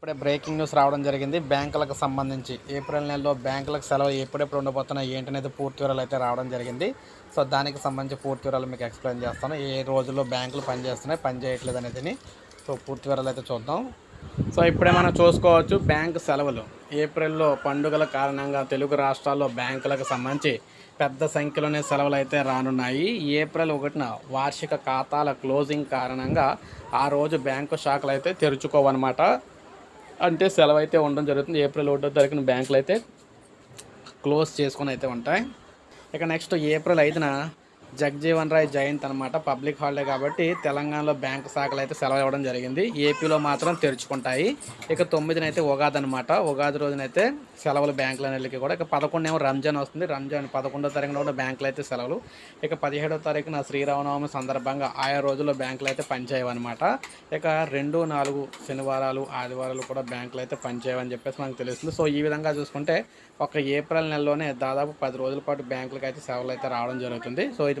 ఇప్పుడే breaking news రావడం జరిగింది. బ్యాంకులకు సంబంధించి ఏప్రిల్ నెలలో బ్యాంకులకు సెలవు ఎప్పుడెప్పుడు ఉండబోతున్నాయి ఏంటనేది పూర్తి వివరాలు అయితే రావడం జరిగింది. సో దానికి సంబంధించి పూర్తి వివరాలు మీకు ఎక్స్ప్లెయిన్ చేస్తాను. ఏ రోజుల్లో బ్యాంకులు పనిచేస్తున్నాయి పని చేయట్లేదు అనేది సో పూర్తి వివరాలు అయితే చూద్దాం. సో ఇప్పుడే మనం చూసుకోవచ్చు. బ్యాంకు సెలవులు. ఏప్రిల్లో పండుగల కారణంగా తెలుగు రాష్ట్రాల్లో బ్యాంకులకు సంబంధించి పెద్ద సంఖ్యలోనే సెలవులు అయితే రానున్నాయి. ఏప్రిల్ ఒకటిన వార్షిక ఖాతాల క్లోజింగ్ కారణంగా ఆ రోజు బ్యాంకు శాఖలు అయితే తెరుచుకోవన్నమాట. అంటే సెలవు అయితే ఉండడం జరుగుతుంది. ఏప్రిల్ ఒకటో తారీఖున బ్యాంకులు అయితే క్లోజ్ చేసుకొని అయితే ఉంటాయి. ఇక నెక్స్ట్ ఏప్రిల్ ఐదున జగ్జీవన్ రాయ్ జయంత్ అనమాట పబ్లిక్ హాలిడే కాబట్టి తెలంగాణలో బ్యాంకు శాఖలు అయితే సెలవు ఇవ్వడం జరిగింది. ఏపీలో మాత్రం తెరుచుకుంటాయి. ఇక తొమ్మిదినైతే ఉగాది అనమాట ఉగాది రోజునైతే సెలవులు బ్యాంకుల నెలలకి కూడా. ఇక పదకొండు ఏమో రంజాన్ వస్తుంది. రంజాన్ పదకొండో తారీఖున కూడా బ్యాంకులు అయితే సెలవులు. ఇక పదిహేడో తారీఖున శ్రీరామనవమి సందర్భంగా ఆయా రోజుల్లో బ్యాంకులు అయితే పనిచేయవన్నమాట. ఇక రెండు నాలుగు శనివారాలు ఆదివారాలు కూడా బ్యాంకులు అయితే పనిచేయవని చెప్పేసి మనకు తెలుస్తుంది. సో ఈ విధంగా చూసుకుంటే ఒక ఏప్రిల్ నెలలోనే దాదాపు పది రోజుల పాటు బ్యాంకులకు అయితే సేవలు అయితే రావడం జరుగుతుంది. సో ఇది